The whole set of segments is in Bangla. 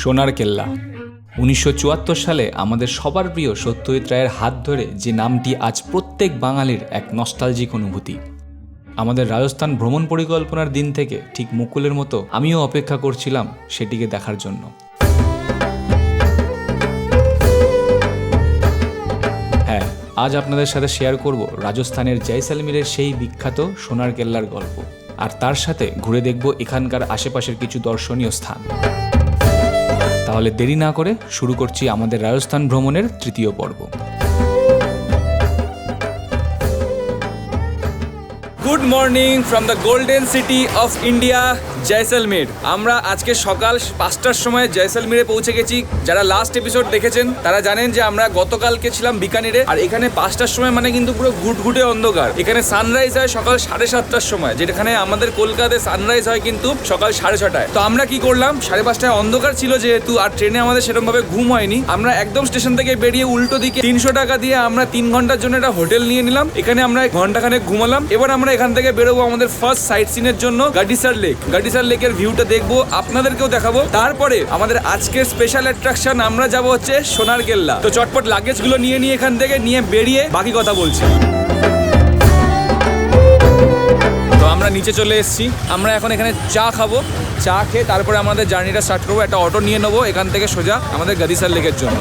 সোনার কেল্লা। উনিশশো চুয়াত্তর সালে আমাদের সবার প্রিয় সত্যজিৎ রায়ের হাত ধরে যে নামটি আজ প্রত্যেক বাঙালির এক নস্টালজিক অনুভূতি। আমাদের রাজস্থান ভ্রমণ পরিকল্পনার দিন থেকে ঠিক মুকুলের মতো আমিও অপেক্ষা করছিলাম সেটিকে দেখার জন্য। হ্যাঁ আজ আপনাদের সাথে শেয়ার করব রাজস্থানের জয়সালমিরের সেই বিখ্যাত সোনার কেল্লার গল্প। আর তার সাথে ঘুরে দেখব এখানকার আশেপাশের কিছু দর্শনীয় স্থান। তাহলে দেরি না করে শুরু করছি আমাদের রাজস্থান ভ্রমণের তৃতীয় পর্ব। Good morning from the golden city of India Jaisalmer. আমরা আজকে সকাল পাঁচটার সময় জয়সলমীরে পৌঁছে গেছি। যারা লাস্ট এপিসোড দেখেছেন, তারা জানেন যে আমরা গতকালকে ছিলাম বিকানিরে। আর এখানে পাঁচটার সময় মানে কিন্তু পুরো ঘুটঘুটে অন্ধকার। এখানে সানরাইজ হয় সকাল সাড়ে সাতটার সময়, যেখানে আমাদের কলকাতায় সানরাইজ হয় কিন্তু সকাল সাড়ে ছটায়। তো আমরা কি করলাম? সাড়ে পাঁচটায় অন্ধকার ছিল যেহেতু, আর ট্রেনে আমাদের সেরকম ভাবে ঘুম হয়নি। আমরা একদম স্টেশন থেকে বেরিয়ে উল্টো দিকে তিনশো টাকা দিয়ে আমরা তিন ঘণ্টার জন্য একটা হোটেল নিয়ে নিলাম। এখানে আমরা ঘন্টাখানেক ঘুমালাম। এবার আমরা এখান থেকে বেরোবো আমাদের ফার্স্ট সাইট সিনের জন্য গাডিসার লেক গাডিসার লেকের ভিউটা দেখব, আপনাদেরকেও দেখাবো। তারপরে আমাদের আজকের স্পেশাল অ্যাট্রাকশন আমরা যাব হচ্ছে সোনার কেল্লা তো চটপট লাগেজগুলো নিয়ে নিয়ে এখান থেকে নিয়ে বেরিয়ে বাকি কথা বলছি। তো আমরা নিচে চলে এসেছি। আমরা এখন এখানে চা খাব, চা খেয়ে তারপরে আমাদের জার্নিটা স্টার্ট করব। একটা অটো নিয়ে নেব, এখান থেকে সোজা আমাদের গাদিসার লেকের জন্য।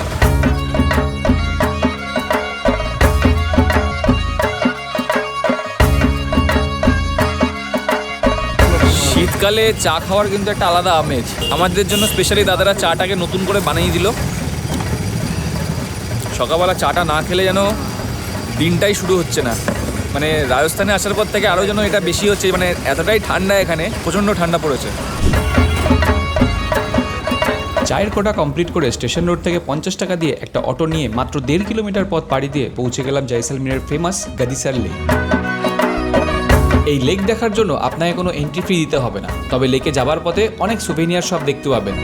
শীতকালে চা খাওয়ার কিন্তু একটা আলাদা আমেজ। আমাদের জন্য স্পেশালি দাদারা চাটাকে নতুন করে বানিয়ে দিল। সকালবেলা চাটা না খেলে যেন দিনটাই শুরু হচ্ছে না। মানে রাজস্থানে আসার পর থেকে আরও যেন এটা বেশি হচ্ছে মানে এতটাই ঠান্ডা এখানে, প্রচণ্ড ঠান্ডা পড়েছে। চায়ের কোটা কমপ্লিট করে স্টেশন রোড থেকে পঞ্চাশ টাকা দিয়ে একটা অটো নিয়ে মাত্র দেড় কিলোমিটার পথ পাড়ি দিয়ে পৌঁছে গেলাম জয়সালমীরের ফেমাস গাদিসার লেক এই লেক দেখার জন্য আপনাকে কোনো এন্ট্রি ফি দিতে হবে না। তবে লেকে যাবার পথে অনেক সুভেনিয়ার সব দেখতে পাবেন।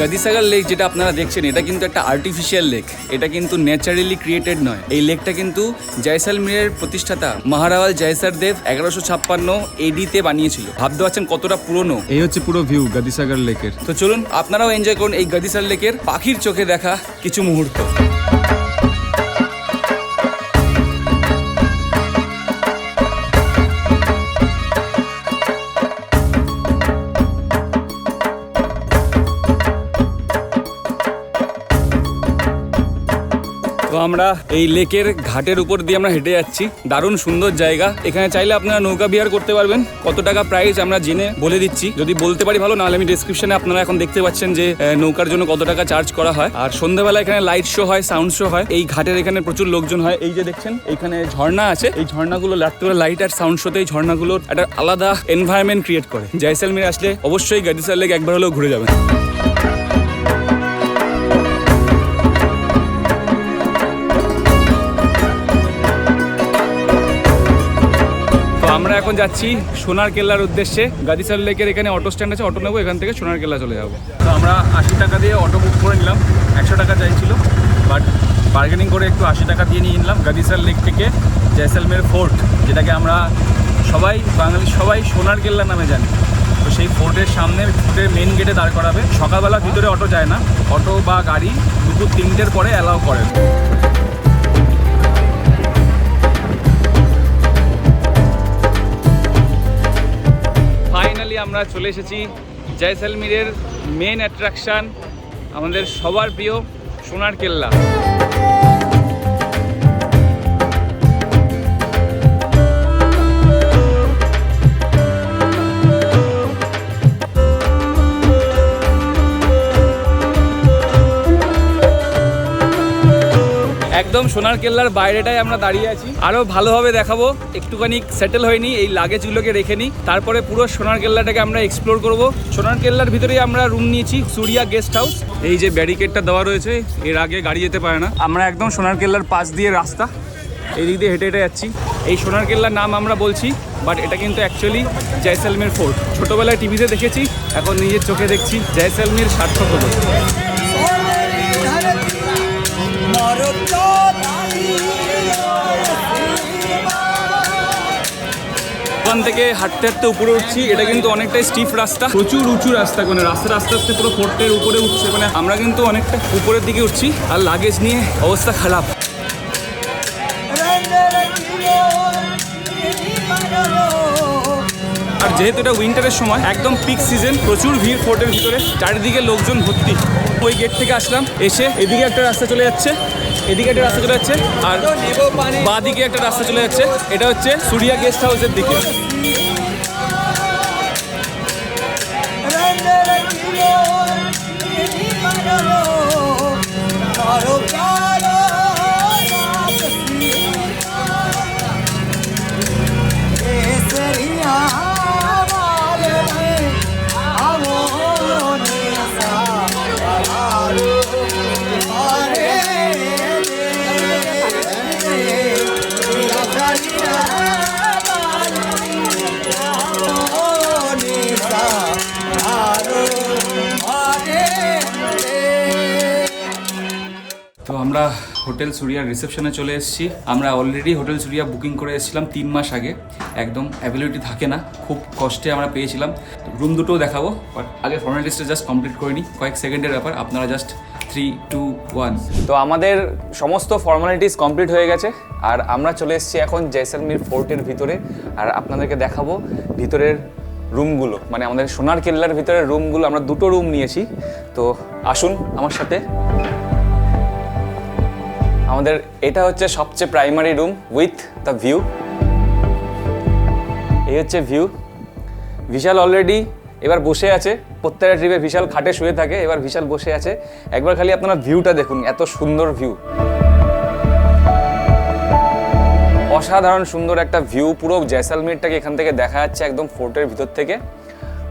গাদিসাগার লেক যেটা আপনারা দেখছেন এটা কিন্তু একটা আর্টিফিশিয়াল লেক এটা কিন্তু ন্যাচারালি ক্রিয়েটেড নয়। এই লেকটা কিন্তু জয়সালমীরের প্রতিষ্ঠাতা মহারাওয়াল জয়সার দেব এগারোশো ছাপ্পান্ন এডিতে বানিয়েছিল। ভাবতে পারছেন কতটা পুরনো? এই হচ্ছে পুরো ভিউ গাদিসাগর লেকের তো চলুন আপনারাও এনজয় করুন এই গাদিসার লেকের পাখির চোখে দেখা কিছু মুহূর্ত। আমরা এই লেকের ঘাটের উপর দিয়ে আমরা হেঁটে যাচ্ছি। দারুণ সুন্দর জায়গা। এখানে চাইলে আপনারা নৌকা বিহার করতে পারবেন। কত টাকা প্রাইস আমরা জেনে বলে দিচ্ছি। যদি বলতে পারি ভালো, নাহলে আমি ডিসক্রিপশনে আপনারা এখন দেখতে পাচ্ছেন যে নৌকার জন্য কত টাকা চার্জ করা হয়। আর সন্ধ্যাবেলা এখানে লাইট শো হয় সাউন্ড শো হয়। এই ঘাটের এখানে প্রচুর লোকজন হয়। এই যে দেখছেন এখানে ঝর্ণা আছে। এই ঝর্ণাগুলো করে লাইট আর সাউন্ড শোতে এই ঝর্ণাগুলোর একটা আলাদা এনভায়রনমেন্ট ক্রিয়েট করে। জয়সালমীর আসলে অবশ্যই গাদিসার লেক একবার হলেও ঘুরে যাবেন। এখন যাচ্ছি সোনার কেল্লার উদ্দেশ্যে। গাদিসার লেকের এখানে অটো স্ট্যান্ড আছে অটো নেব, এখান থেকে সোনার কেল্লা চলে যাব। তো আমরা আশি টাকা দিয়ে অটো বুক করে নিলাম। একশো টাকা চাইছিল বাট বার্গেনিং করে একটু আশি টাকা দিয়ে নিয়ে নিলাম গাদিসার লেক থেকে জয়সালমের ফোর্ট যেটাকে আমরা সবাই বাঙালি সবাই সোনার কেল্লা নামে জানি। তো সেই ফোর্টের সামনে ফোর্টের মেন গেটে দাঁড় করাবে। সকালবেলা ভিতরে অটো যায় না। অটো বা গাড়ি দুপুর তিনটের পরে অ্যালাউ করে। আমরা চলে এসেছি জয়সালমীরের মেন অ্যাট্রাকশান আমাদের সবার প্রিয় সোনার কেল্লা একদম সোনার কেল্লার বাইরেটাই আমরা দাঁড়িয়ে আছি। আরও ভালোভাবে দেখাবো। একটুখানি সেটেল হয়নি, এই লাগেজগুলোকে রেখে নিই তারপরে পুরো সোনার কেল্লাটাকে আমরা এক্সপ্লোর করব। সোনার কেল্লার ভিতরেই আমরা রুম নিয়েছি, সুরিয়া গেস্ট হাউস এই যে ব্যারিকেডটা দেওয়া রয়েছে, এর আগে গাড়ি যেতে পারে না। আমরা একদম সোনার কেল্লার পাশ দিয়ে রাস্তা এই দিক দিয়ে হেঁটে হেঁটে যাচ্ছি। এই সোনার কেল্লার নাম আমরা বলছি বাট এটা কিন্তু অ্যাকচুয়ালি জয়সালমের ফোর্ট ছোটোবেলায় টিভিতে দেখেছি, এখন নিজের চোখে দেখছি, জয়সালমের সার্থক ওখান থেকে হাঁটতে হাঁটতে উপরে উঠছি, এটা কিন্তু অনেকটাই স্টিফ রাস্তা। প্রচুর উঁচু রাস্তা মানে রাস্তাটা আস্তে আস্তে পুরো ফোর্টের উপরে উঠছে মানে আমরা কিন্তু অনেকটা উপরের দিকে উঠছি, আর লাগেজ নিয়ে অবস্থা খারাপ। যেহেতু এটা উইন্টারের সময়, একদম পিক সিজন প্রচুর ভিড় ফোর্টের ভিতরে। চারিদিকে লোকজন ভর্তি। ওই গেট থেকে আসলাম, এসে এদিকে একটা রাস্তা চলে যাচ্ছে, এদিকে একটা রাস্তা চলে যাচ্ছে, আর বাঁ দিকে একটা রাস্তা চলে যাচ্ছে। এটা হচ্ছে সুরিয়া গেস্ট হাউসের দিকে। তো আমরা হোটেল সুরিয়ার রিসেপশনে চলে এসেছি। আমরা অলরেডি হোটেল সুরিয়া বুকিং করে এসেছিলাম তিন মাস আগে। একদম অ্যাভেলিবিলিটি থাকে না, খুব কষ্টে আমরা পেয়েছিলাম। রুম দুটোও দেখাবো বাট আগে ফর্মালিটিসটা জাস্ট কমপ্লিট করে নিই। কয়েক সেকেন্ডের ব্যাপার, আপনারা জাস্ট থ্রি টু ওয়ান তো আমাদের সমস্ত ফর্মালিটিস কমপ্লিট হয়ে গেছে, আর আমরা চলে এসেছি এখন জয়সলমীর ফোর্টের ভিতরে। আর আপনাদেরকে দেখাবো ভিতরের রুমগুলো মানে আমাদের সোনার কেল্লার ভিতরের রুমগুলো আমরা দুটো রুম নিয়েছি। তো আসুন আমার সাথে। আমাদের এটা হচ্ছে সবচেয়ে primary room with the view এই হচ্ছে ভিউ বিশাল অলরেডি এবার বসে আছে। প্রত্যেকটা ট্রিপে বিশাল খাটে শুয়ে থাকে। এবার বিশাল বসে আছে। একবার খালি আপনারা ভিউটা দেখুন, এত সুন্দর ভিউ অসাধারণ সুন্দর একটা ভিউ পুরো জয়সালমীরটাকে এখান থেকে দেখা যাচ্ছে একদম ফোর্টের ভিতর থেকে।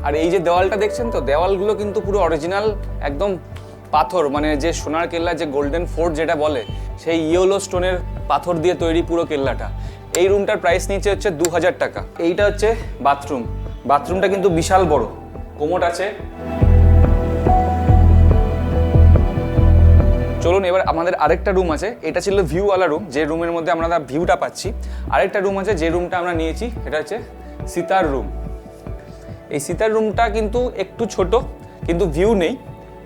আর এই যে দেওয়ালটা দেখছেন তো? দেওয়ালগুলো কিন্তু পুরো অরিজিনাল একদম পাথর মানে যে সোনার কেল্লা, যে গোল্ডেন ফোর্ট যেটা বলে, সেই ইয়েলো স্টোনের পাথর দিয়ে তৈরি পুরো কেল্লাটা। এই রুমটার প্রাইস নিচে হচ্ছে দু হাজার টাকা। এইটা হচ্ছে বাথরুম বাথরুমটা কিন্তু বিশাল বড়। কোমোট আছে। চলুন এবার আমাদের আরেকটা রুম আছে। এটা ছিল ভিউওয়ালা রুম যে রুমের মধ্যে আমরা ভিউটা পাচ্ছি। আরেকটা রুম আছে, যে রুমটা আমরা নিয়েছি এটা হচ্ছে সীতার রুম এই সীতার রুমটা কিন্তু একটু ছোট, কিন্তু ভিউ নেই।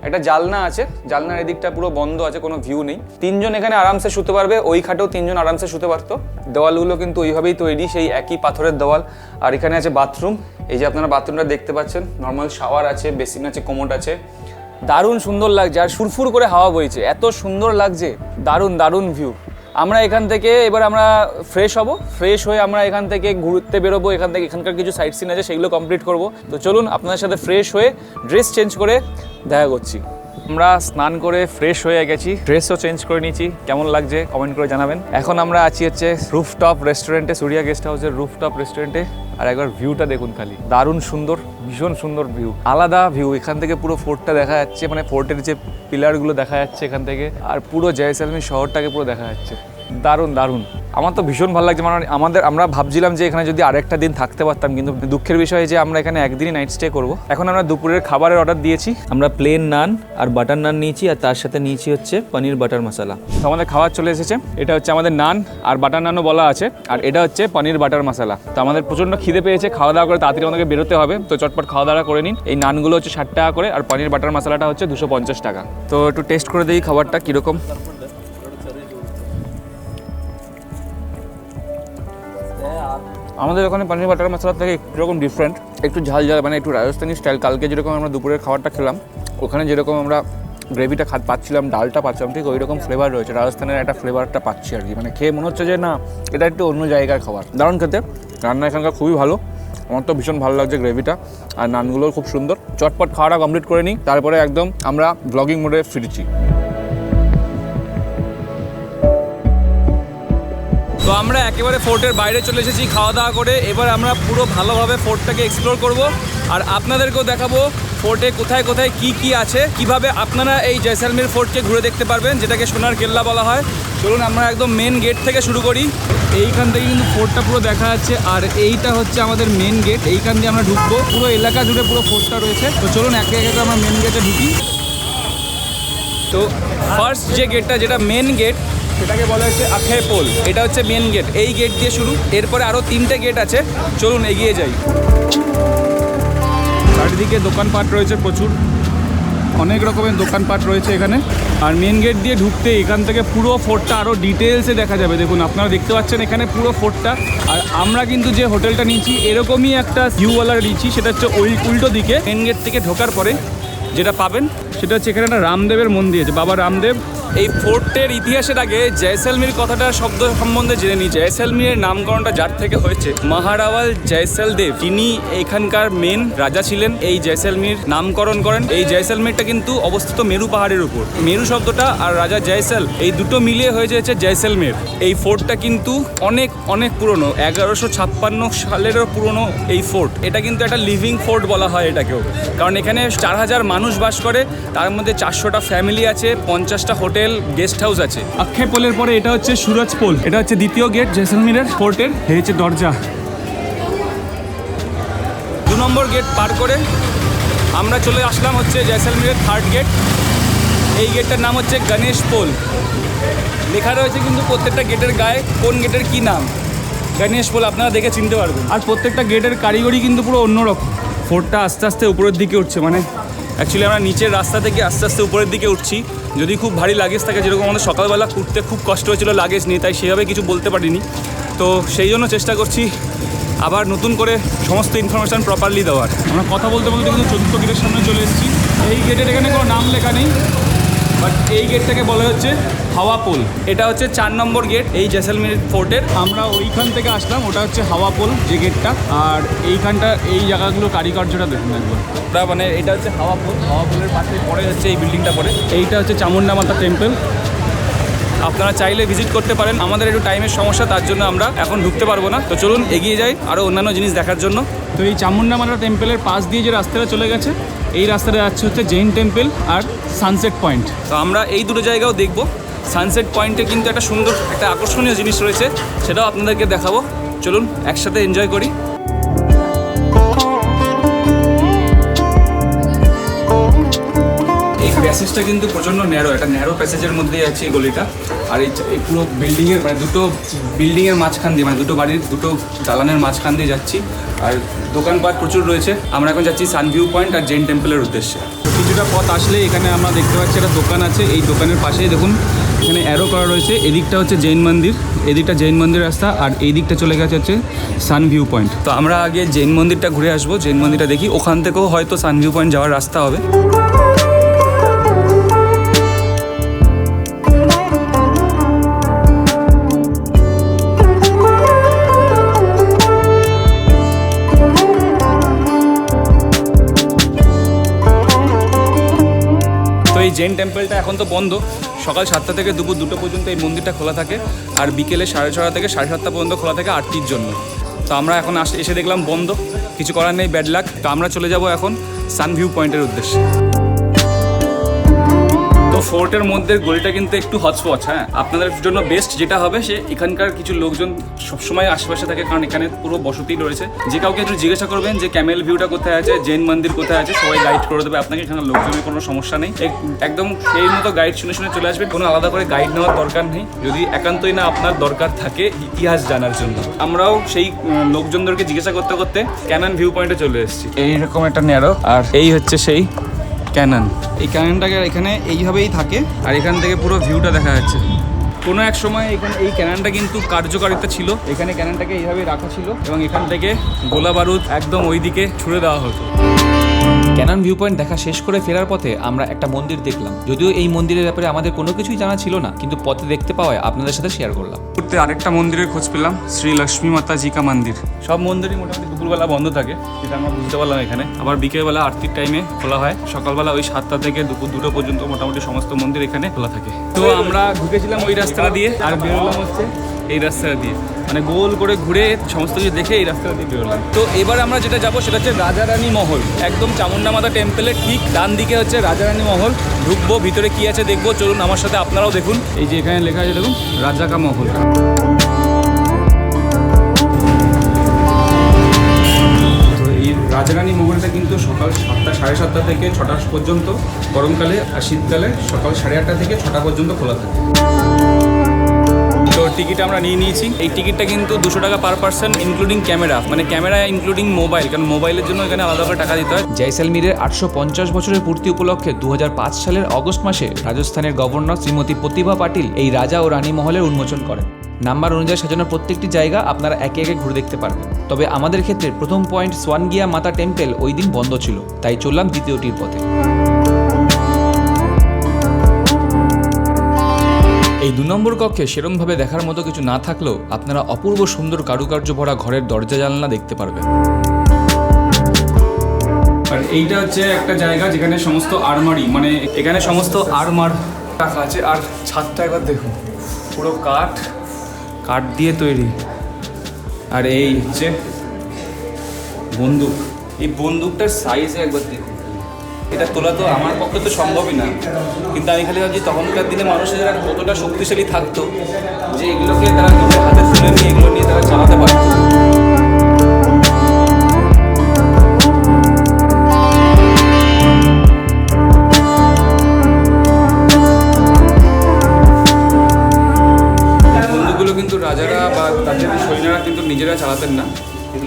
একটা জালনা আছে, জালনার এদিকটা পুরো বন্ধ আছে, কোনো ভিউ নেই। তিনজন এখানে আরামসে শুতে পারবে, ওই খাটেও তিনজন আরামসে শুতে পারতো। দেওয়ালগুলো কিন্তু ওইভাবেই তৈরি, সেই একই পাথরের দেওয়াল। আর এখানে আছে বাথরুম এই যে আপনারা বাথরুমটা দেখতে পাচ্ছেন নর্মাল শাওয়ার আছে বেসিন আছে কোমোট আছে। দারুণ সুন্দর লাগছে, আর সুরফুর করে হাওয়া বইছে, এত সুন্দর লাগছে, দারুণ দারুণ ভিউ আমরা এখান থেকে এবার আমরা ফ্রেশ হব। ফ্রেশ হয়ে আমরা এখান থেকে ঘুরতে বেরোবো। এখান থেকে এখানকার কিছু সাইট সিন আছে, সেগুলো কমপ্লিট করব। তো চলুন, আপনাদের সাথে ফ্রেশ হয়ে ড্রেস চেঞ্জ করে দেখা করছি। আমরা স্নান করে ফ্রেশ হয়ে গেছি। ড্রেসও চেঞ্জ করে নিয়েছি। কেমন লাগছে কমেন্ট করে জানাবেন। এখন আমরা আছি হচ্ছে রুফটপ রেস্টুরেন্টে সুরিয়া গেস্ট হাউসের রুফটপ রেস্টুরেন্টে আর একবার ভিউটা দেখুন খালি। দারুণ সুন্দর, ভীষণ সুন্দর ভিউ আলাদা ভিউ এখান থেকে পুরো ফোর্টটা দেখা যাচ্ছে। মানে ফোর্টের যে পিলারগুলো দেখা যাচ্ছে এখান থেকে। আর পুরো জয়সালমি শহরটাকে পুরো দেখা যাচ্ছে। দারুণ দারুণ। আমার তো ভীষণ ভালো লাগছে মানে আমাদের, আমরা ভাবছিলাম যে এখানে যদি আরেকটা দিন থাকতে পারতাম, কিন্তু দুঃখের বিষয় যে আমরা এখানে একদিনই নাইট স্টে করব। এখন আমরা দুপুরের খাবারের অর্ডার দিয়েছি। আমরা প্লেন নান আর বাটার নান নিয়েছি, আর তার সাথে নিয়েছি হচ্ছে পনির বাটার মশলা তো আমাদের খাবার চলে এসেছে। এটা হচ্ছে আমাদের নান আর বাটার নানও বলা আছে, আর এটা হচ্ছে পনির বাটার মশলা তো আমাদের প্রচণ্ড খিদে পেয়েছে, খাওয়া দাওয়া করে তাড়াতাড়ি আমাদেরকে বেরোতে হবে। তো চটপট খাওয়া দাওয়া করে নিন। এই নানগুলো হচ্ছে ষাট টাকা করে, আর পনির বাটার মশলাটা হচ্ছে দুশো টাকা। তো একটু টেস্ট করে দিই খাবারটা কীরকম। আমাদের ওখানে পানির বাটার মশলা থেকে একটু ডিফারেন্ট একটু ঝাল ঝাল মানে একটু রাজস্থানি স্টাইল কালকে যেরকম আমরা দুপুরের খাবারটা খেলাম, ওখানে যেরকম আমরা গ্রেভিটা খা পাচ্ছিলাম, ডালটা পাচ্ছিলাম, ঠিক ওই রকম ফ্লেভার রয়েছে। রাজস্থানের একটা ফ্লেভারটা পাচ্ছি আর কি। মানে খেয়ে মনে হচ্ছে যে না, এটা একটু অন্য জায়গার খাবার। দারুণ খেতে। রান্না এখানকার খুবই ভালো। আমার তো ভীষণ ভালো লাগছে গ্রেভিটা। আর নানগুলোও খুব সুন্দর। চটপট খাওয়াটা কমপ্লিট করে নিই। তারপরে একদম আমরা ব্লগিং মোডে ফিরছি। তো আমরা একেবারে ফোর্টের বাইরে চলে এসেছি খাওয়া দাওয়া করে। এবার আমরা পুরো ভালোভাবে ফোর্টটাকে এক্সপ্লোর করব। আর আপনাদেরকেও দেখাবো ফোর্টে কোথায় কোথায় কি কি আছে। কীভাবে আপনারা এই জয়সালমীর ফোর্টকে ঘুরে দেখতে পারবেন, যেটাকে সোনার কেল্লা বলা হয়। চলুন আমরা একদম মেন গেট থেকে শুরু করি। এইখান থেকে কিন্তু ফোর্টটা পুরো দেখা যাচ্ছে। আর এইটা হচ্ছে আমাদের মেন গেট এইখান দিয়ে আমরা ঢুকবো। পুরো এলাকা জুড়ে পুরো ফোর্টটা রয়েছে। তো চলুন একে একে আমরা মেন গেটে ঢুকি। তো ফার্স্ট যে গেটটা যেটা মেন গেট সেটাকে বলা হচ্ছে আখে পোল। এটা হচ্ছে মেন গেট এই গেট দিয়ে শুরু। এরপরে আরও তিনটে গেট আছে। চলুন, এগিয়ে যাই। চারিদিকে দোকানপাট রয়েছে প্রচুর। অনেক রকমের দোকানপাট রয়েছে এখানে। আর মেন গেট দিয়ে ঢুকতে এখান থেকে পুরো ফোর্টটা আরও ডিটেলসে দেখা যাবে। দেখুন, আপনারা দেখতে পাচ্ছেন এখানে পুরো ফোর্টটা আর আমরা কিন্তু যে হোটেলটা নিয়েছি, এরকমই একটা ভিউওয়ালা নিয়েছি সেটা হচ্ছে ওই উল্টো দিকে। মেন গেট থেকে ঢোকার পরে যেটা পাবেন, সেটা হচ্ছে এখানে একটা রামদেবের মন্দির আছে। বাবা রামদেব এই ফোর্টের ইতিহাসের আগে জয়সলমীর কথাটা শব্দ সম্বন্ধে জেনে নিই। জয়সলমীরের নামকরণটা যার থেকে হয়েছে, মহারাওয়াল জয়সল দেব তিনি এখানকার মেন রাজা ছিলেন, এই জয়সলমীর নামকরণ করেন। এই জয়সলমীরটা কিন্তু অবস্থিত মেরু পাহাড়ের উপর। মেরু শব্দটা আর রাজা জয়সল, এই দুটো মিলিয়ে হয়ে যাচ্ছে জয়সলমের। এই ফোর্টটা কিন্তু অনেক অনেক পুরনো, এগারোশো ছাপ্পান্ন সালেরও পুরনো এই ফোর্ট। এটা কিন্তু একটা লিভিং ফোর্ট বলা হয় এটাকেও। কারণ এখানে চার হাজার মানুষ বাস করে, তার মধ্যে চারশোটা ফ্যামিলি আছে, পঞ্চাশটা হোটেল গেস্ট হাউস আছে। অক্ষে পোলের পরে এটা হচ্ছে সুরজ পোল। এটা হচ্ছে দ্বিতীয় গেট জয়সলমীরের ফোর্টের হচ্ছে দরজা। দু নম্বর গেট পার করে আমরা চলে আসলাম হচ্ছে জয়সলমীরের থার্ড গেট এই গেটটার নাম হচ্ছে গণেশ পোল। লেখা রয়েছে কিন্তু প্রত্যেকটা গেটের গায়ে কোন গেটের কি নাম। গণেশ পোল আপনারা দেখে চিনতে পারবেন। আর প্রত্যেকটা গেটের কারিগরি কিন্তু পুরো অন্যরকম। ফোর্টটা আস্তে আস্তে উপরের দিকে উঠছে মানে অ্যাকচুয়ালি আমরা নিচের রাস্তা থেকে আস্তে আস্তে উপরের দিকে উঠছি। যদি খুব ভারী লাগেজ থাকে, যেরকম আমাদের সকালবেলা উঠতে খুব কষ্ট হয়েছিল লাগেজ নিয়ে, তাই সেভাবে কিছু বলতে পারিনি। তো সেই জন্য চেষ্টা করছি আবার নতুন করে সমস্ত ইনফরমেশান প্রপারলি দেওয়ার। আমরা কথা বলতে বলতে কিন্তু চতুর্থ গেটের সামনে চলে এসেছি। এই গেটের এখানে কোনো নাম লেখা নেই। বাট এই গেটটাকে বলা হচ্ছে হাওয়া পুল। এটা হচ্ছে চার নম্বর গেট এই জেসলমের ফোর্টের। আমরা ওইখান থেকে আসলাম, ওটা হচ্ছে হাওয়া পুল যে গেটটা আর এইখানটা, এই জায়গাগুলো কারিকার্যটা দেখুন একবার। ওটা মানে এটা হচ্ছে হাওয়া পুল। হাওয়া পুলের পাশে পরে হচ্ছে এই বিল্ডিংটা পরে এইটা হচ্ছে চামুন্ডা মাতা টেম্পল আপনারা চাইলে ভিজিট করতে পারেন। আমাদের একটু টাইমের সমস্যা, তার জন্য আমরা এখন ঢুকতে পারব না। তো চলুন, এগিয়ে যাই আরও অন্যান্য জিনিস দেখার জন্য। তো এই চামুন্ডা মাতা টেম্পলের পাশ দিয়ে যে রাস্তাটা চলে গেছে, এই রাস্তাটা যাচ্ছে হচ্ছে জৈন টেম্পল আর সানসেট পয়েন্ট তো আমরা এই দুটো জায়গাও দেখব। সানসেট পয়েন্টে কিন্তু একটা সুন্দর, একটা আকর্ষণীয় জিনিস রয়েছে, সেটাও আপনাদেরকে দেখাবো। চলুন, একসাথে এনজয় করি। প্যাসেজটা কিন্তু প্রচণ্ড ন্যারো একটা ন্যারো প্যাসেজের মধ্যেই আছে এই গলিটা। আর এই পুরো বিল্ডিংয়ের মানে দুটো বিল্ডিংয়ের মাঝখান দিয়ে মানে দুটো বাড়ির, দুটো দালানের মাঝখান দিয়ে যাচ্ছি। আর দোকানপাট প্রচুর রয়েছে। আমরা এখন যাচ্ছি সানভিউ পয়েন্ট আর জৈন টেম্পলের উদ্দেশ্যে। কিছুটা পথ আসলে এখানে আমরা দেখতে পাচ্ছি একটা দোকান আছে। এই দোকানের পাশেই দেখুন, এখানে অ্যারো করা রয়েছে। এদিকটা হচ্ছে জৈন মন্দির এদিকটা জৈন মন্দির রাস্তা আর এই দিকটা চলে গেছে হচ্ছে সান ভিউ পয়েন্ট তো আমরা আগে জৈন মন্দিরটা ঘুরে আসব। জৈন মন্দিরটা দেখি। ওখান থেকেও হয়তো সান ভিউ পয়েন্ট যাওয়ার রাস্তা হবে। জৈন টেম্পলটা এখন তো বন্ধ। সকাল সাতটা থেকে দুপুর দুটো পর্যন্ত এই মন্দিরটা খোলা থাকে আর বিকেলে সাড়ে ছটা থেকে সাড়ে সাতটা পর্যন্ত খোলা থাকে আরতির জন্য। তো আমরা এখন এসে দেখলাম বন্ধ। কিছু করার নেই ব্যাড লাক তো আমরা চলে যাব এখন সানভিউ পয়েন্টের উদ্দেশ্যে। তো ফোর্টের মধ্যে গলিটা কিন্তু একটু হটস্পট হ্যাঁ। আপনাদের জন্য বেস্ট যেটা হবে, সে এখানকার কিছু লোকজন সবসময় আশেপাশে থাকে, কারণ এখানে পুরো বসতি রয়েছে। যে কাউকে একটু জিজ্ঞাসা করবেন যে ক্যামেল ভিউটা কোথায় আছে, জৈন মন্দির কোথায় আছে, সবাই গাইড করে দেবে। আপনাকে এখানে লোকজনের কোনো সমস্যা নেই। একদম সেই মতো গাইড শুনে শুনে চলে আসবে। কোনো আলাদা করে গাইড নেওয়ার দরকার নেই। যদি একান্তই না আপনার দরকার থাকে ইতিহাস জানার জন্য। আমরাও সেই লোকজনদেরকে জিজ্ঞাসা করতে করতে ক্যানন ভিউ পয়েন্টে চলে এসেছি। এইরকম একটা ন্যারো আর এই হচ্ছে সেই ক্যানন। এই ক্যাননটাকে এখানে এইভাবেই থাকে আর এখান থেকে পুরো ভিউটা দেখা যাচ্ছে। কোনো এক সময় এখানে এই ক্যাননটা কিন্তু কার্যকারিতা ছিল। এখানে ক্যাননটাকে এইভাবে রাখা ছিল এবং এখান থেকে গোলা বারুদ একদম ওইদিকে ছুড়ে দেওয়া হতো। ক্যানন ভিউ পয়েন্ট দেখা শেষ করে ফেরার পথে আমরা একটা মন্দির দেখলাম। যদিও এই মন্দিরের ব্যাপারে আমাদের কোনো কিছুই জানা ছিল না কিন্তু পথে দেখতে পাওয়ায় আপনাদের সাথে শেয়ার করলাম। ঘুরতে আরেকটা মন্দিরের খোঁজ পেলাম শ্রী লক্ষ্মী মাতা জিকা মন্দির। সব মন্দিরই মোটামুটি দুপুরবেলা বন্ধ থাকে যেটা আমরা বুঝতে পারলাম এখানে। আবার বিকেলবেলা আরতির টাইমে খোলা হয়। সকালবেলা ওই সাতটা থেকে দুপুর দুটো পর্যন্ত মোটামুটি সমস্ত মন্দির এখানে খোলা থাকে। তো আমরা ঢুকেছিলাম ওই রাস্তাটা দিয়ে আর বেরোলাম হচ্ছে এই রাস্তাটা দিয়ে। মানে গোল করে ঘুরে সমস্ত কিছু দেখে এই রাস্তাটা দিয়ে বেরোলাম। তো এবার আমরা যেটা যাব সেটা হচ্ছে রাজারানী মহল। একদম চামুন্ডা মাতা টেম্পলের ঠিক ডান দিকে হচ্ছে রাজারানী মহল। ঢুকবো, ভিতরে কি আছে দেখব। চলুন আমার সাথে আপনারাও দেখুন। এই যে এখানে লেখা আছে, দেখুন, রাজাকা মহল। রাজারানী মোগলটা কিন্তু সকাল সাতটা, সাড়ে সাতটা থেকে ছটা পর্যন্ত গরমকালে আর শীতকালে সকাল সাড়ে আটটা থেকে ছটা পর্যন্ত খোলা থাকে। টিকিট আমরা নিয়ে নিয়েছি। এই টিকিটটা কিন্তু দুশো টাকা পার পার্সন ইনক্লুডিং ক্যামেরা মানে ক্যামেরা ইনক্লুডিং মোবাইল কারণ মোবাইলের জন্য এখানে আলাদা করে টাকা দিতে হয়। জয়সালমীরের আটশো পঞ্চাশ বছরের পূর্তি উপলক্ষে দুহাজার পাঁচ সালের অগস্ট মাসে রাজস্থানের গভর্নর শ্রীমতী প্রতিভা পাটিল এই রাজা ও রানী মহলের উন্মোচন করেন। নাম্বার অনুযায়ী সাজানোর প্রত্যেকটি জায়গা আপনারা একে একে ঘুরে দেখতে পারবেন। তবে আমাদের ক্ষেত্রে প্রথম পয়েন্ট সোয়ানগিয়া মাতা টেম্পল ওই দিন বন্ধ ছিল, তাই চললাম দ্বিতীয়টির পথে। এই দু নম্বর কক্ষে সেরমভাবে দেখার মতো কিছু না থাকলেও আপনারা অপূর্ব সুন্দর কারুকার্য ভরা ঘরের দরজা জানলা দেখতে পারবেন। আর এইটা হচ্ছে একটা জায়গা যেখানে সমস্ত আরমারি মানে এখানে সমস্ত আরমার রাখা আছে। আর ছাদটা একবার দেখুন, পুরো কাঠ কাঠ দিয়ে তৈরি। আর এই হচ্ছে বন্দুক। এই বন্দুকটার সাইজ একবার দেখুন। এটা তোলা তো আমার পক্ষে তো সম্ভবই না। কিন্তু আমি খালি ভাবছি তখনকার দিনে মানুষেরা কতটা শক্তিশালী থাকতো যে এগুলোকে তারা নিজের হাতে তুলে নিয়ে এগুলো নিয়ে তারা চালাতে পারতো। কিন্তু রাজারা বা তাদের সৈন্যরা কিন্তু নিজেরা চালাতেন না।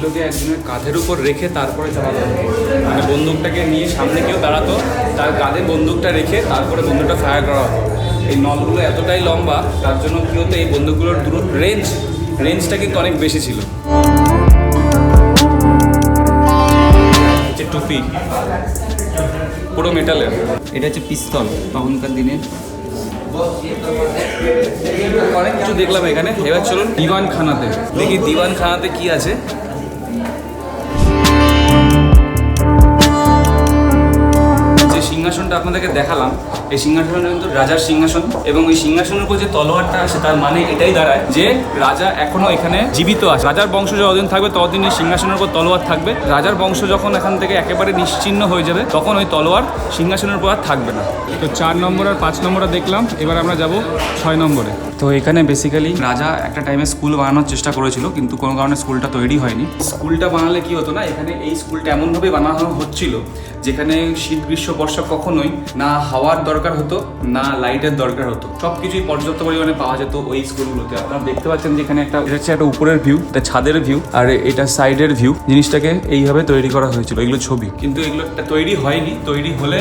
এগুলোকে একজনের কাঁধের উপর রেখে তারপরে চালাতে মানে বন্দুকটাকে নিয়ে সামনে কেউ দাঁড়াতো, তার কাঁধে বন্দুকটা রেখে তারপরে বন্দুকটা ফায়ার করা হতো। এই নলগুলো এতটাই লম্বা, তার জন্য কী হতো, এই বন্দুকগুলোর দূর রেঞ্জ রেঞ্জটা কিন্তু অনেক বেশি ছিল। টুপি, পুরো মেটালের এটা হচ্ছে পিস্তল, তখনকার দিনে। অনেক কিছু দেখলাম এখানে। এবার চলুন দিওয়ান খানাতে। দেখি দিওয়ান খানাতে কি আছে। সিংহাসনটা আপনাদেরকে দেখালাম। এই সিংহাসনটা কিন্তু রাজার সিংহাসন এবং এই সিংহাসনের উপর যে তলোয়ারটা আছে তার মানে এটাই দাঁড়ায় যে রাজা এখনও এখানে জীবিত আছে। রাজার বংশ যতদিন থাকবে ততদিন এই সিংহাসনের উপর তলোয়ার থাকবে। রাজার বংশ যখন এখান থেকে একেবারে নিশ্চিহ্ন হয়ে যাবে, তখন ওই তলোয়ার সিংহাসনের উপর আর থাকবে না। তো চার নম্বর আর পাঁচ নম্বরে দেখলাম, এবার আমরা যাব ছয় নম্বরে। তো এখানে বেসিক্যালি রাজা একটা টাইমে স্কুল বানানোর চেষ্টা করেছিল, কিন্তু কোনো কারণে স্কুলটা তৈরি হয়নি। স্কুলটা বানালে কি হতো না, এখানে এই স্কুলটা এমনভাবে বানানো হচ্ছিল যেখানে শীত, গ্রীষ্ম, বর্ষা কখনোই না হাওয়ার দরকার হতো, না লাইটের দরকার হতো। সব কিছুই পর্যাপ্ত পরিমাণে পাওয়া যেত ওই স্কুলগুলোতে। আপনারা দেখতে পাচ্ছেন যে এখানে একটা এটা হচ্ছে একটা উপরের ভিউ এটা ছাদের ভিউ আর এটা সাইডের ভিউ জিনিসটাকে এইভাবে তৈরি করা হয়েছিল, এগুলো ছবি। কিন্তু এগুলো একটা তৈরি হয়নি, তৈরি হলে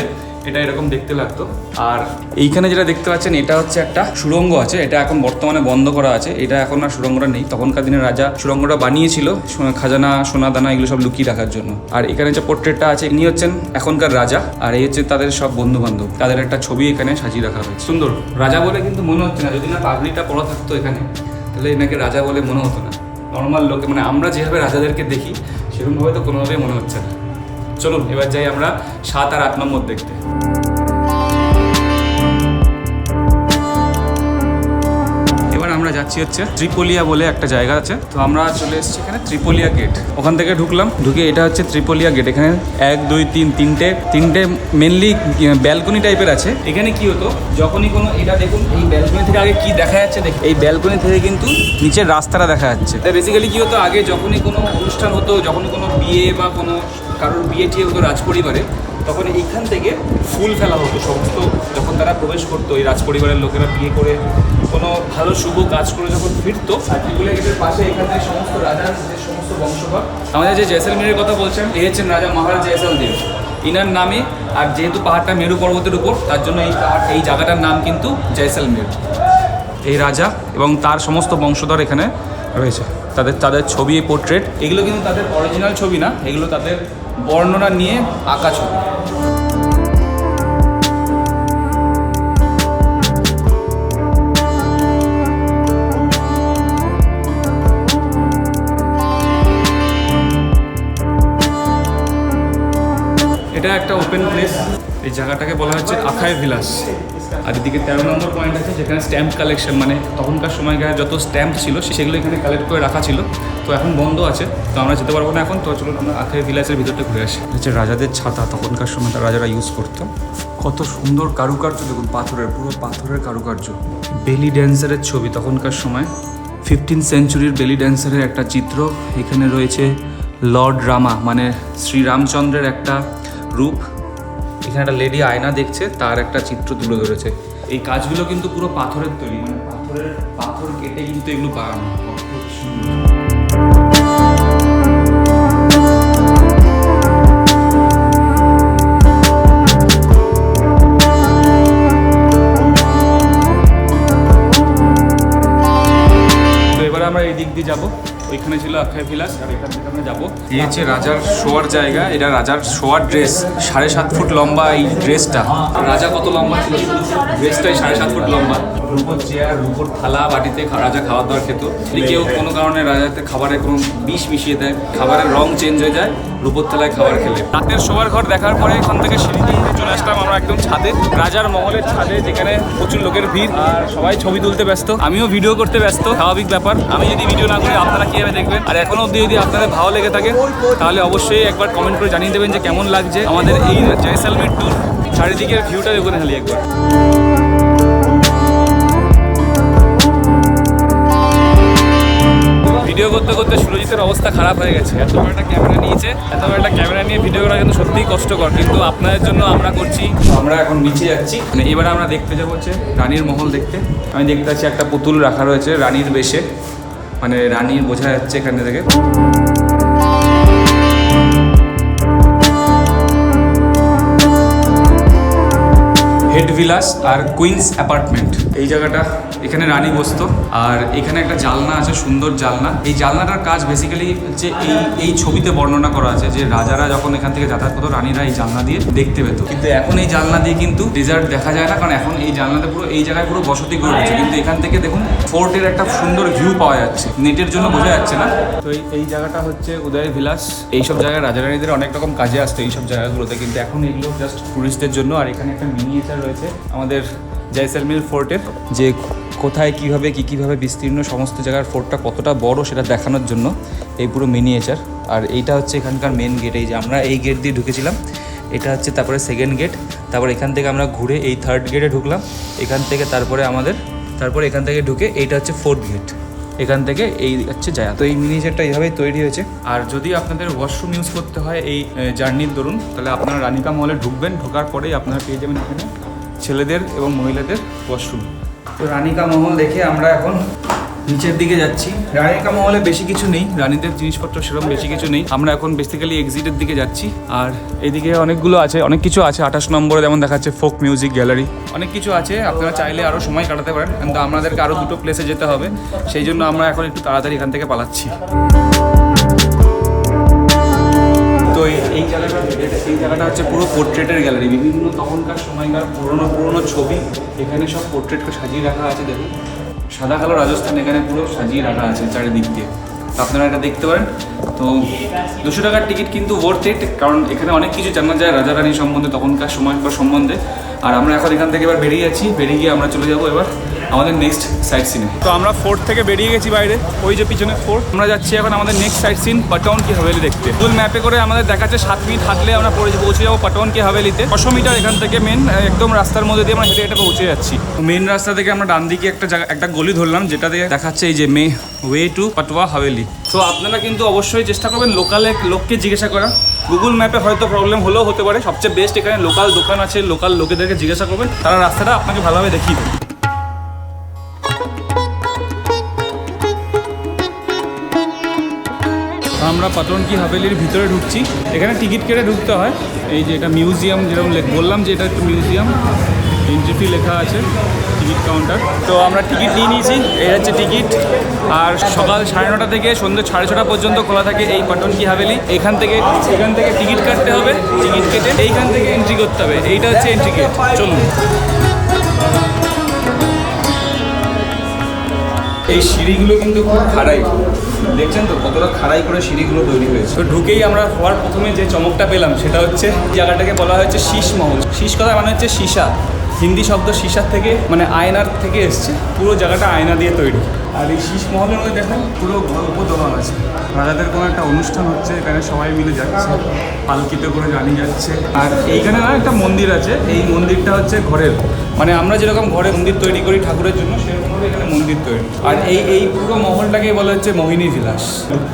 এটা এরকম দেখতে লাগতো। আর এইখানে যেটা দেখতে পাচ্ছেন, এটা হচ্ছে একটা সুড়ঙ্গ আছে, এটা এখন বর্তমানে বন্ধ করা আছে, এটা এখন আর সুড়ঙ্গটা নেই। তখনকার দিনে রাজা সুড়ঙ্গটা বানিয়েছিল খাজানা, সোনা দানা এগুলো সব লুকিয়ে রাখার জন্য। আর এখানে যে পোর্ট্রেটটা আছে, ইনি হচ্ছেন এখনকার রাজা, আর এই হচ্ছে তাদের সব বন্ধু বান্ধব তাদের একটা ছবি এখানে সাজিয়ে রাখা হয়েছে। সুন্দর। রাজা বলে কিন্তু মনে হচ্ছে না, যদি না পাগড়িটা পড়া থাকতো এখানে, তাহলে এনাকে রাজা বলে মনে হতো না। নর্মাল লোকে মানে আমরা যেভাবে রাজাদেরকে দেখি, সেরকমভাবে তো কোনোভাবেই মনে হচ্ছে না। চলুন, এবার যাই আমরা সাত আর আট নম্বর দেখতে। আমরা যাচ্ছি হচ্ছে ত্রিপোলিয়া বলে একটা জায়গা আছে। তো আমরা চলে এসেছি এখানে ত্রিপোলিয়া গেট ওখান থেকে ঢুকলাম, ঢুকে এটা হচ্ছে ত্রিপোলিয়া গেট এখানে এক, দুই, তিন, তিনটে তিনটে মেনলি ব্যালকনি টাইপের আছে। এখানে কি হতো, যখনই কোনো, এটা দেখুন, এই ব্যালকনি থেকে আগে কি দেখা যাচ্ছে দেখ এই ব্যালকনি থেকে কিন্তু নিচের রাস্তাটা দেখা যাচ্ছে। বেসিক্যালি কি হতো, আগে যখনই কোনো অনুষ্ঠান হতো, যখনই কোনো বিয়ে বা কোনো কারোর বিয়ে টিয়ে হতো রাজপরিবারে, তখন এইখান থেকে ফুল ফেলা হতো। সমস্ত যখন তারা প্রবেশ করতো, এই রাজপরিবারের লোকেরা বিয়ে করে, কোনো ভালো শুভ কাজ করে যখন ফিরতো ত্রিপুলিয়া গেটের পাশে এখান থেকে সমস্ত রাজার যে সমস্ত বংশধর, আমাদের যে জয়সলমীরের কথা বলছেন এই হচ্ছেন রাজা মহারাজ জয়সলদেব ইনার নামে, আর যেহেতু পাহাড়টা মেরু পর্বতের উপর, তার জন্য এই পাহাড়, এই জায়গাটার নাম কিন্তু জয়সলমীর। এই রাজা এবং তার সমস্ত বংশধর এখানে রয়েছে। তাদের তাদের ছবি পোর্ট্রেট এগুলো কিন্তু তাদের অরিজিনাল ছবি না, এগুলো তাদের বর্ণনা নিয়ে আঁকা ছবি। এটা একটা ওপেন প্লেস এই জায়গাটাকে বলা হচ্ছে আখায় ভিলাস। আর এদিকে তেরো নম্বর পয়েন্ট আছে, যেখানে স্ট্যাম্প কালেকশন মানে তখনকার সময়কার যত স্ট্যাম্প ছিল সেগুলো এখানে কালেক্ট করে রাখা ছিল। তো এখন বন্ধ আছে, তো আমরা যেতে পারব না এখন। তো চলুন আমরা আখের ভিলাসের ভিতরটা ঘুরে আসি। হচ্ছে রাজাদের ছাতা, তখনকার সময় রাজারা ইউজ করতো। কত সুন্দর কারুকার্য, দেখুন পাথরের, পুরো পাথরের কারুকার্য। বেলি ড্যান্সারের ছবি তখনকার সময়। ফিফটিন সেঞ্চুরির বেলি ড্যান্সারের একটা চিত্র, এখানে রয়েছে লর্ড রামা মানে শ্রীরামচন্দ্রের একটা রূপ। এখানে একটা লেডি আয়না দেখছে, তার একটা চিত্র তুলে ধরেছে। এই কাজগুলো কিন্তু পুরো পাথরের তৈরি মানে পাথরের, পাথর কেটে কিন্তু এগুলো বানানো। আমরা এই দিক দিয়ে যাব। ওইখানে ছিল অক্ষয় বিলাস আর এখান থেকে আমরা যাব। এই হচ্ছে রাজার শোয়ার জায়গা এটা রাজার শোয়ার ড্রেস সাড়ে সাত ফুট লম্বা এই ড্রেসটা। রাজা কত লম্বা ছিল? ড্রেসটাই সাড়ে সাত ফুট লম্বা। রূপোর চেয়ার রূপোর থালা বাটিতে রাজা খাবার দাবার খেত। কেউ কোনো কারণে রাজাতে খাবারে কোনো বিষ মিশিয়ে দেয় খাবারের রং চেঞ্জ হয়ে যায় রূপোর থালায় খাবার খেলে। রাতের শোয়ার ঘর দেখার পরে এখান থেকে সিঁড়ি চলে আসলাম আমরা একদম ছাদে, রাজার মহলের ছাদে, যেখানে প্রচুর লোকের ভিড় আর সবাই ছবি তুলতে ব্যস্ত। আমিও ভিডিও করতে ব্যস্ত, স্বাভাবিক ব্যাপার। আমি যদি ভিডিও না করি, আপনারা কীভাবে দেখবেন? আর এখনও অব্দি যদি আপনাদের ভালো লেগে থাকে, তাহলে অবশ্যই একবার কমেন্ট করে জানিয়ে দেবেন যে কেমন লাগছে আমাদের এই জয়সালমের ট্যুর চারিদিকের ভিউটা দেখুন খালি একবার। ভিডিও করতে করতে সুরজিতের অবস্থা খারাপ হয়ে গেছে। এত বড় একটা ক্যামেরা নিয়েছে, এত বড় একটা ক্যামেরা নিয়ে ভিডিও করা কিন্তু সত্যিই কষ্টকর। কিন্তু আপনাদের জন্য আমরা করছি। আমরা এখন নিচে যাচ্ছি। মানে এবারে আমরা দেখতে যাব হচ্ছে রানীর মহল দেখতে। আমি দেখতে পাচ্ছি একটা পুতুল রাখা রয়েছে রানীর বেশে। মানে রানীর বোঝা যাচ্ছে এখানে থেকে। হেড ভিলাস আর কুইন্স অ্যাপার্টমেন্ট। এই জায়গাটা এখানে রানী বসতো, আর এখানে একটা জালনা আছে, সুন্দর জালনা। এই জালনাটার কাজ বেসিক্যালি হচ্ছে এই এই ছবিতে বর্ণনা করা আছে যে রাজারা যখন এখান থেকে যাতায়াত করতো, রানীরা এই জালনা দিয়ে দেখতে পেতো। কিন্তু এখন এই জালনা দিয়ে কিন্তু রিজার্ট দেখা যায় না, কারণ এখন এই জালনাতে পুরো, এই জায়গায় পুরো বসতি গড়ে উঠেছে। কিন্তু এখান থেকে দেখুন, ফোর্টের একটা সুন্দর ভিউ পাওয়া যাচ্ছে। নেটের জন্য বোঝা যাচ্ছে না। তো এই এই জায়গাটা হচ্ছে উদয় ভিলাস এইসব জায়গায় রাজা রানীদের অনেক রকম কাজে আসতো এইসব জায়গাগুলোতে, কিন্তু এখন এগুলো জাস্ট টুরিস্টদের জন্য। আর এখানে একটা মিনিয়েচার রয়েছে আমাদের জয়সালমীর ফোর্টের, যে কোথায় কীভাবে কি কীভাবে বিস্তীর্ণ সমস্ত জায়গার ফোর্টটা কতটা বড় সেটা দেখানোর জন্য এই পুরো মিনিয়েচার আর এইটা হচ্ছে এখানকার মেন গেট এই যে আমরা এই গেট দিয়ে ঢুকেছিলাম এটা হচ্ছে তারপরে সেকেন্ড গেট তারপর এখান থেকে আমরা ঘুরে এই থার্ড গেটে ঢুকলাম। এখান থেকে তারপরে আমাদের তারপরে এখান থেকে ঢুকে এইটা হচ্ছে ফোর্থ গেট এখান থেকে এই হচ্ছে যায় তো এই মিনিচারটা এইভাবেই তৈরি হয়েছে? আর যদি আপনাদের ওয়াশরুম ইউজ করতে হয় এই জার্নির দরুন তাহলে আপনারা রানিকা মলে ঢুকবেন ঢোকার পরেই আপনারা পেয়ে যাবেন এখানে ছেলেদের এবং মহিলাদের ওয়াশরুম তো রানিকা মহল দেখে আমরা এখন নিচের দিকে যাচ্ছি। রানিকা মহলে বেশি কিছু নেই, রানীদের জিনিসপত্র সেরকম বেশি কিছু নেই। আমরা এখন বেসিক্যালি এক্সিটের দিকে যাচ্ছি। আর এদিকে অনেকগুলো আছে, অনেক কিছু আছে। আঠাশ নম্বরে যেমন দেখাচ্ছে ফোক মিউজিক গ্যালারি অনেক কিছু আছে, আপনারা চাইলে আরও সময় কাটাতে পারেন। কিন্তু আমাদেরকে আরও দুটো প্লেসে যেতে হবে। সেই জন্য আমরা এখন একটু তাড়াতাড়ি এখান থেকে পালাচ্ছি। তো এই- জায়গাটা, এই জায়গাটা হচ্ছে পুরো পোর্ট্রেটের গ্যালারি বিভিন্ন তখনকার সময়কার পুরনো পুরনো ছবি। এখানে সব পোর্ট্রেটকে সাজিয়ে রাখা আছে, দেখুন। সাদা, কালো রাজস্থান এখানে পুরো সাজিয়ে রাখা আছে চারিদিক দিয়ে। আপনারা এটা দেখতে পারেন। তো দুশো টাকার টিকিট কিন্তু ওয়ার্থ ইট কারণ এখানে অনেক কিছু জানা যায় রাজা রানী সম্বন্ধে, তখনকার সময়কার সম্বন্ধে। আর আমরা এখন এখান থেকে এবার বেরিয়ে যাচ্ছি। বেরিয়ে গিয়ে আমরা চলে যাব এবার আমাদের নেক্সট সাইট সিনে তো আমরা ফোর্ট থেকে বেরিয়ে গেছি বাইরে, ওই যে পিছনে ফোর্ট আমরা যাচ্ছি এখন আমাদের নেক্সট সাইট সিন পাটাউন কি হাভেলি দেখতে। গুগল ম্যাপে করে আমাদের দেখাচ্ছে সাত মিনিট হাঁটলে আমরা পৌঁছে যাব পাটাউন কি হাভেলিতে ছশো মিটার এখান থেকে মেন একদম রাস্তার মধ্যে দিয়ে আমরা হেঁটে হেঁটে পৌঁছে যাচ্ছি। মেন রাস্তা থেকে আমরা ডান দিকে একটা জায়গা, একটা গলি ধরলাম, যেটা দিয়ে দেখাচ্ছে এই যে my way to Patwa Haveli তো আপনারা কিন্তু অবশ্যই চেষ্টা করবেন লোকালে লোককে জিজ্ঞাসা করা। গুগল ম্যাপে হয়তো প্রবলেম হলেও হতে পারে। সবচেয়ে বেস্ট এখানে লোকাল দোকান আছে লোকাল লোকেদেরকে জিজ্ঞাসা করবেন। তারা রাস্তাটা আপনাকে ভালোভাবে দেখিয়ে দেবে। আমরা পাতন কি হাভেলির ভিতরে ঢুকছি। এখানে টিকিট কেটে ঢুকতে হয়। এই যে এটা মিউজিয়াম, যেরকম বললাম যে এটা একটা মিউজিয়াম। এন্ট্রি লেখা আছে, টিকিট কাউন্টার। তো আমরা টিকিট নিয়ে নিয়েছি, এই হচ্ছে টিকিট। আর সকাল সাড়ে নটা থেকে সন্ধ্যে সাড়ে ছটা পর্যন্ত খোলা থাকে এই পাটন কি হাভেলি। এখান থেকে এখান থেকে টিকিট কাটতে হবে, টিকিট কেটে এইখান থেকে এন্ট্রি করতে হবে। এইটা হচ্ছে এন্ট্রি গেট চলুন। এই সিঁড়িগুলো কিন্তু খুব খাড়াই। দেখছেন তো কতটা খাড়াই করে সিঁড়িগুলো তৈরি হয়েছে। তো ঢুকেই আমরা হওয়ার প্রথমে যে চমকটা পেলাম, সেটা হচ্ছে জায়গাটাকে বলা হয়েছে শীষ মহল। শীষ কথা মানে হচ্ছে সীসা। হিন্দি শব্দ সীসার থেকে মানে আয়নার থেকে এসছে। পুরো জায়গাটা আয়না দিয়ে তৈরি। আর এই শীষ মহলের মধ্যে দেখেন পুরো দেওয়া আছে। রাজাদের কোনো একটা অনুষ্ঠান হচ্ছে এখানে সবাই মিলে যাচ্ছে পালকিতে করে জানি যাচ্ছে। আর এইখানে না একটা মন্দির আছে এই মন্দিরটা হচ্ছে ঘরের। মানে আমরা যেরকম ঘরে মন্দির তৈরি করি ঠাকুরের জন্য সেরকমভাবে এখানে মন্দির তৈরি। আর এই এই পুরো মহলটাকে বলা হচ্ছে মোহিনী বিলাস।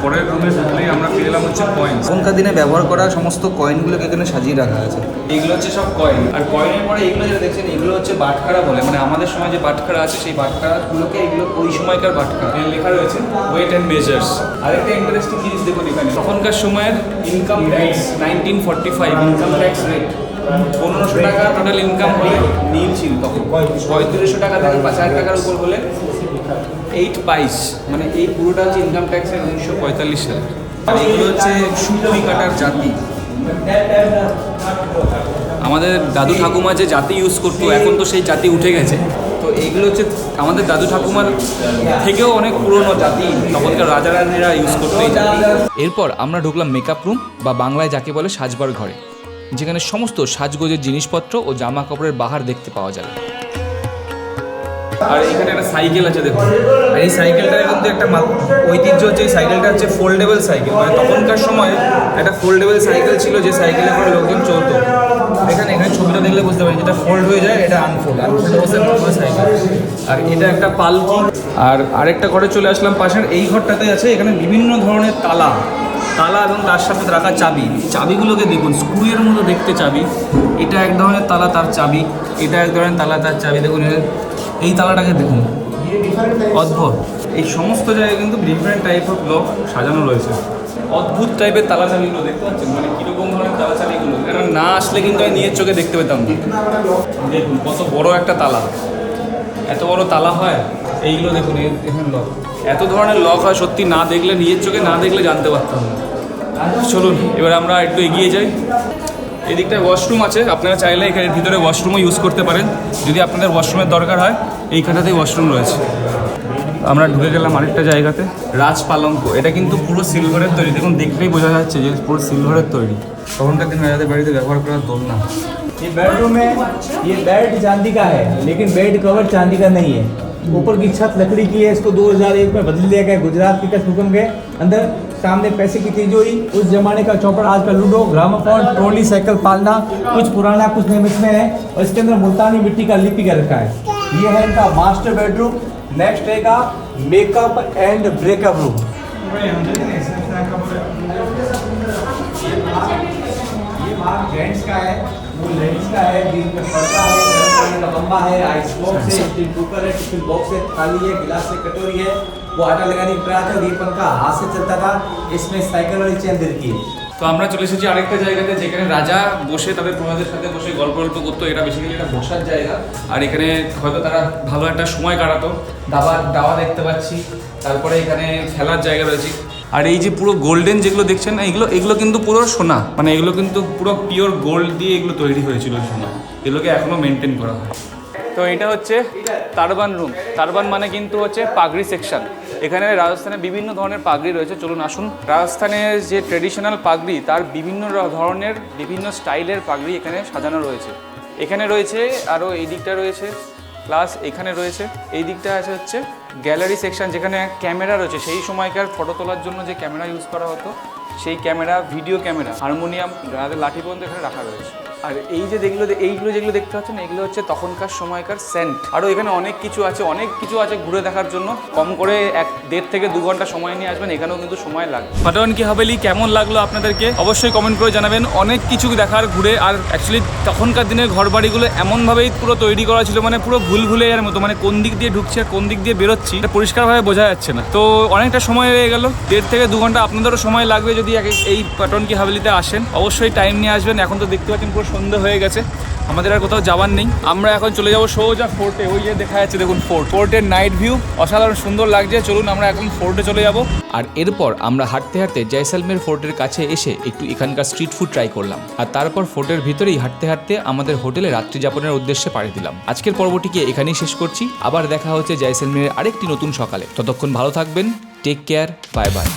পরের রুমে ঢুকলেই আমরা পেয়ে এলাম হচ্ছে কয়েন এখনকার দিনে ব্যবহার করা সমস্ত কয়েনগুলোকে এখানে সাজিয়ে রাখা আছে। এইগুলো হচ্ছে সব কয়েন আর কয়েনের পরে এগুলো যেটা দেখছেন এগুলো হচ্ছে বাটখারা বলে। মানে আমাদের সময় যে বাটখারা আছে সেই বাটখারাগুলোকে এগুলো ওই সময়কার বাটখারা। লেখা রয়েছে ওয়েট অ্যান্ড মেজার্স আরেকটা ইন্টারেস্টিং জিনিস দেখুন এখানে। তখনকার সময়ের income tax nineteen forty five income tax rate পনেরোশো টাকা টোটাল ইনকাম হলে নীল ছিল তখন। পঁয়ত্রিশশো টাকা থেকে পাঁচ হাজার টাকার উপর হলে এইট বাইশ। মানে এই পুরোটা হচ্ছে ইনকাম ট্যাক্সের উনিশশো পঁয়তাল্লিশ সালে। আর এগুলো হচ্ছে সুপুরি কাটার জাতি। আমাদের দাদু ঠাকুমা যে জাতি ইউজ করতো, এখন তো সেই জাতি উঠে গেছে। তো এইগুলো হচ্ছে আমাদের দাদু ঠাকুমার থেকেও অনেক পুরনো জাতি, তখনকার রাজা রানীরা ইউজ করতো এই জাতি। এরপর আমরা ঢুকলাম মেকআপ রুম বা বাংলায় যাকে বলে সাজবার ঘরে, যেখানে সমস্ত সাজগোজের জিনিসপত্র ও জামা কাপড়ের বাহার দেখতে পাওয়া যাবে। আর এখানে একটা সাইকেল আছে দেখুন। আর এই সাইকেলটার কিন্তু একটা ঐতিহ্য হচ্ছে এই সাইকেলটা হচ্ছে ফোল্ডেবল সাইকেল। মানে তখনকার সময় একটা ফোল্ডেবল সাইকেল ছিল যে সাইকেলে করে লোকজন চলতো। এখানে এখানে ছবিটা দেখলে বুঝতে পারি যেটা ফোল্ড হয়ে যায়, এটা আনফোল্ড আনফোল্ড সাইকেল। আর এটা একটা পালকি। আর আরেকটা ঘরে চলে আসলাম পাশের। এই ঘরটাতে আছে এখানে বিভিন্ন ধরনের তালা। তালা এবং তার সাথে রাখা চাবি। চাবিগুলোকে দেখুন, স্ক্রুয়ের মতো দেখতে চাবি। এটা এক ধরনের তালা, তার চাবি। এটা এক ধরনের তালা, তার চাবি। দেখুন এই তালাটাকে দেখুন। অদ্ভুত। এই সমস্ত জায়গায় কিন্তু ডিফারেন্ট টাইপ অফ লক সাজানো রয়েছে। অদ্ভুত টাইপের তালা চাবিগুলো দেখতে পাচ্ছেন? মানে কীরকম ধরনের তালা চাবিগুলো এটা না আসলে কিন্তু আমি নিজের চোখে দেখতে পেতাম না। দেখুন কত বড় একটা তালা। এত বড় তালা হয়? এইগুলো দেখুন এখানে লক এত ধরনের লক হয় সত্যি না দেখলে নিজের চোখে না দেখলে জানতে পারতাম না। চলুন এবার আমরা একটু এগিয়ে যাই। এদিকটায় ওয়াশরুম আছে আপনারা চাইলে এখানে ভিতরে ওয়াশরুমও ইউজ করতে পারেন যদি আপনাদের ওয়াশরুমের দরকার হয় এইখানটাতেই ওয়াশরুম রয়েছে আমরা ঢুকে গেলাম আরেকটা জায়গাতে রাজ পালঙ্ক এটা কিন্তু পুরো সিলভারের তৈরি দেখুন দেখলেই বোঝা যাচ্ছে যে পুরো সিলভারের তৈরি তখনকার দিন রাজাদের বাড়িতে ব্যবহার করার দোলনা ये बेडरूम है ये बेड चांदी का है लेकिन बेड कवर चांदी का नहीं है ऊपर की छत लकड़ी की है इसको 2001 में बदल दिया गया गुजरात विकास हुक्म के अंदर सामने पैसे की तिजोरी उस जमाने का चौपड़, आज का लूडो, ग्रामोफोन, ट्रॉली, साइकिल, पालना, कुछ पुराना, कुछ मिक्स में है और इसके अंदर मुल्तानी मिट्टी का लिपि का रखा है। ये है इनका मास्टर बेडरूम नेक्स्ट रहेगा मेकअप एंड ब्रेकअप रूम ये जेंट्स का है। लेडीज का है बीच में पर्दा है गर्म पानी का बम्बा है आइस बॉक्स है स्टील कुकर है टिफिन बॉक्स है थाली है गिलास है कटोरी है वो आटा लगाने की प्रयास है ये पंखा हाथ से चलता था इसमें साइकिल वाली चेन दे रखी है তো আমরা চলে এসেছি আরেকটা জায়গাতে যেখানে রাজা বসে তাদের প্রজাদের সাথে বসে গল্প গল্প করতো এটা বেসিক্যালি একটা বসার জায়গা আর এখানে হয়তো তারা ভালো একটা সময় কাটাতো দাবা দাওয়া দেখতে পাচ্ছি তারপরে এখানে খেলার জায়গা রয়েছে আর এই যে পুরো গোল্ডেন যেগুলো দেখছেন এগুলো এগুলো কিন্তু পুরো সোনা। মানে এগুলো কিন্তু পুরো পিওর গোল্ড দিয়ে এগুলো তৈরি হয়েছিল সোনা। এগুলোকে এখনও মেনটেন করা হয়। তো এটা হচ্ছে তারবান রুম তারবান মানে কিন্তু হচ্ছে পাগড়ি সেকশন এখানে রাজস্থানে বিভিন্ন ধরনের পাগড়ি রয়েছে। চলুন আসুন। রাজস্থানের যে ট্রেডিশনাল পাগড়ি, তার বিভিন্ন ধরনের বিভিন্ন স্টাইলের পাগড়ি এখানে সাজানো রয়েছে। এখানে রয়েছে আরও এই দিকটা রয়েছে। প্লাস এখানে রয়েছে। এই দিকটা আছে হচ্ছে গ্যালারি সেকশন, যেখানে ক্যামেরা রয়েছে। সেই সময়কার ফটো তোলার জন্য যে ক্যামেরা ইউজ করা হতো, সেই ক্যামেরা, ভিডিও ক্যামেরা, হারমোনিয়াম যাদের লাঠি পর্যন্ত এখানে রাখা রয়েছে। আর এই যে যেগুলো এইগুলো যেগুলো দেখতে পাচ্ছেন এগুলো হচ্ছে তখনকার সময়কার সেন্ট আরও এখানে অনেক কিছু আছে, অনেক কিছু আছে ঘুরে দেখার জন্য। কম করে এক দেড় থেকে দু ঘণ্টা সময় নিয়ে আসবেন, এখানেও কিন্তু সময় লাগবে। পাটন কি হাভেলি কেমন লাগল আপনাদেরকে? অবশ্যই কমেন্ট করে জানাবেন। অনেক কিছু দেখার, ঘুরে, আর অ্যাকচুয়ালি তখনকার দিনের ঘর বাড়িগুলো এমনভাবেই পুরো তৈরি করা ছিল মানে পুরো ভুল ভুলে যাওয়ার মতো মানে কোন দিক দিয়ে ঢুকছি আর কোন দিক দিয়ে বেরোচ্ছি, এটা পরিষ্কারভাবে বোঝা যাচ্ছে না। তো অনেকটা সময় হয়ে গেল, দেড় থেকে দু ঘণ্টা আপনাদেরও সময় লাগবে যদি এই পাটন কি হাভেলিতে আসেন। অবশ্যই টাইম নিয়ে আসবেন, এখন তো দেখতে পাচ্ছেন পুরো সন্ধে হয়ে গেছে। আমাদের আর কোথাও যাওয়ার নেই। আমরা এখন চলে যাব সোজা ফোর্টে। ওই যে দেখা যাচ্ছে দেখুন ফোর্ট। ফোর্টের নাইট ভিউ অসাধারণ সুন্দর লাগছে। চলুন আমরা এখন ফোর্টে চলে যাব। আর এরপর আমরা হাঁটতে হাঁটতে জয়সালমের ফোর্টের কাছে এসে একটু এখানকার স্ট্রিট ফুড ট্রাই করলাম। আর তারপর ফোর্টের ভিতরেই হাঁটতে হাঁটতে আমাদের হোটেলে রাত্রি যাপনের উদ্দেশ্যে পাড়ি দিলাম। আজকের পর্বটিকে এখানেই শেষ করছি। আবার দেখা হচ্ছে জয়সালমের আরেকটি নতুন সকালে। ততক্ষণ ভালো থাকবেন। Take care bye bye